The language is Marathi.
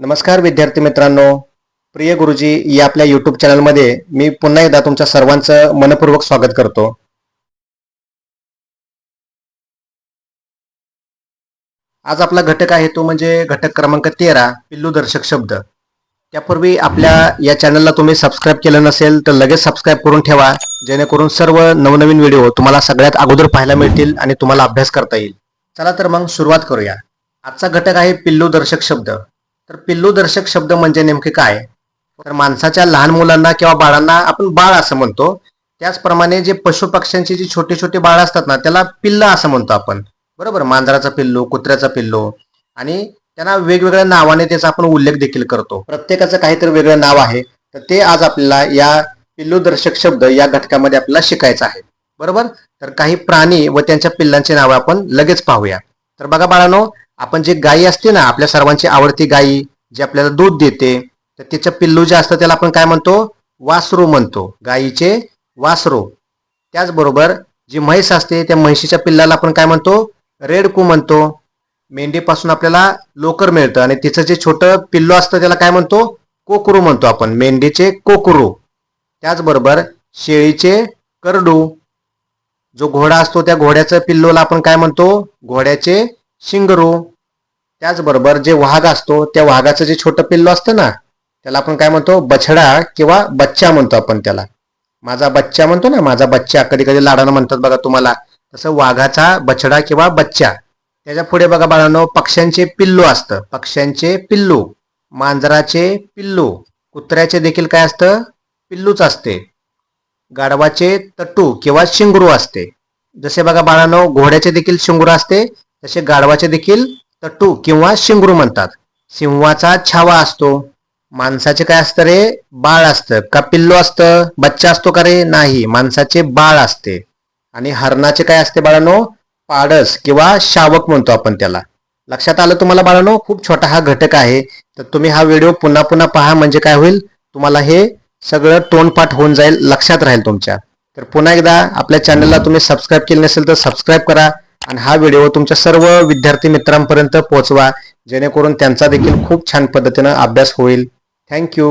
नमस्कार विद्यार्थी मित्रांनो. प्रिय गुरुजी या आपल्या युट्यूब चॅनलमध्ये मी पुन्हा एकदा तुमच्या सर्वांचं मनपूर्वक स्वागत करतो. आज आपला घटक आहे तो म्हणजे घटक क्रमांक तेरा पिल्लू दर्शक शब्द. त्यापूर्वी आपल्या या चॅनलला तुम्ही सबस्क्राईब केलं नसेल तर लगेच सबस्क्राईब करून ठेवा जेणेकरून सर्व नवनवीन व्हिडिओ तुम्हाला सगळ्यात अगोदर पाहायला मिळतील आणि तुम्हाला अभ्यास करता येईल. चला तर मग सुरुवात करूया. आजचा घटक आहे पिल्लू दर्शक शब्द. तर पिल्लू दर्शक शब्द म्हणजे नेमके काय? तर माणसाच्या लहान मुलांना किंवा बाळांना आपण बाळ असं म्हणतो. त्याचप्रमाणे जे पशु पक्ष्यांची जी छोटे छोटे बाळ असतात ना त्याला पिल्ल असं म्हणतो आपण. बरोबर? मांजराचा पिल्लू कुत्र्याचा पिल्लू. आणि त्यांना वेगवेगळ्या नावाने त्याचा आपण उल्लेख देखील करतो. प्रत्येकाचं काहीतरी वेगळं नाव आहे. तर ते आज आपल्याला या पिल्लू दर्शक शब्द या घटकामध्ये आपल्याला शिकायचं आहे. बरोबर? तर काही प्राणी व त्यांच्या पिल्लांची नावं आपण लगेच पाहूया. तर बघा बाळांनो आपण जे गायी असते ना आपल्या सर्वांची आवडती गायी जी आपल्याला दूध देते तर तिचं पिल्लू जे असतं त्याला आपण काय म्हणतो? वासरू म्हणतो. गायीचे वासरू. त्याचबरोबर जी म्हैस असते त्या म्हैशीच्या पिल्लाला आपण काय म्हणतो? रेडकू म्हणतो. मेंढीपासून आपल्याला लोकर मिळतं आणि तिचं जे छोटं पिल्लू असतं त्याला काय म्हणतो? कोकरू म्हणतो आपण. मेंढीचे कोकरू. त्याचबरोबर शेळीचे करडू. जो घोडा असतो त्या घोड्याचं पिल्लूला आपण काय म्हणतो? घोड्याचे शिंगरू. त्याचबरोबर जे वाघ असतो त्या वाघाचं जे छोटं पिल्लू असतं ना त्याला आपण काय म्हणतो? बछडा किंवा बच्चा म्हणतो आपण त्याला. माझा बच्चा म्हणतो ना माझा बच्चा कधी कधी लाडानं म्हणतात बघा तुम्हाला तसं वाघाचा बछडा किंवा बच्चा. त्याच्या पुढे बघा बाळांनो पक्ष्यांचे पिल्लू असतं. पक्ष्यांचे पिल्लू मांजराचे पिल्लू. कुत्र्याचे देखील काय असतं? पिल्लूच असते. गाढवाचे तट्टू किंवा शिंगरू असते. जसे बघा बाळांनो घोड्याचे देखील शिंगरू असते तसे गाढवाचे देखील तट्टू किंवा शिंगरू म्हणतात. सिंहाचा छावा असतो. माणसाचे काय असतं रे? बाळ असतं. का पिल्लू असतं? बच्चा असतो का रे? नाही. माणसाचे बाळ असते. आणि हरणाचे काय असते बाळानो? पाडस किंवा शावक म्हणतो आपण त्याला. लक्षात आलं तुम्हाला बाळानो? खूप छोटा हा घटक आहे. तर तुम्ही हा व्हिडिओ पुन्हा पुन्हा पहा. म्हणजे काय होईल? तुम्हाला हे सगळं तोंडपाठ होऊन जाईल. लक्षात राहील तुमच्या. तर पुन्हा एकदा आपल्या चॅनलला तुम्ही सबस्क्राईब केले नसेल तर सबस्क्राईब करा. आणि हा व्हिडिओ तुमच्या सर्व विद्यार्थी मित्रांपर्यंत पोहोचवा. जेणेकरून त्यांचा देखील खूप छान पद्धतीनं अभ्यास होईल. थँक्यू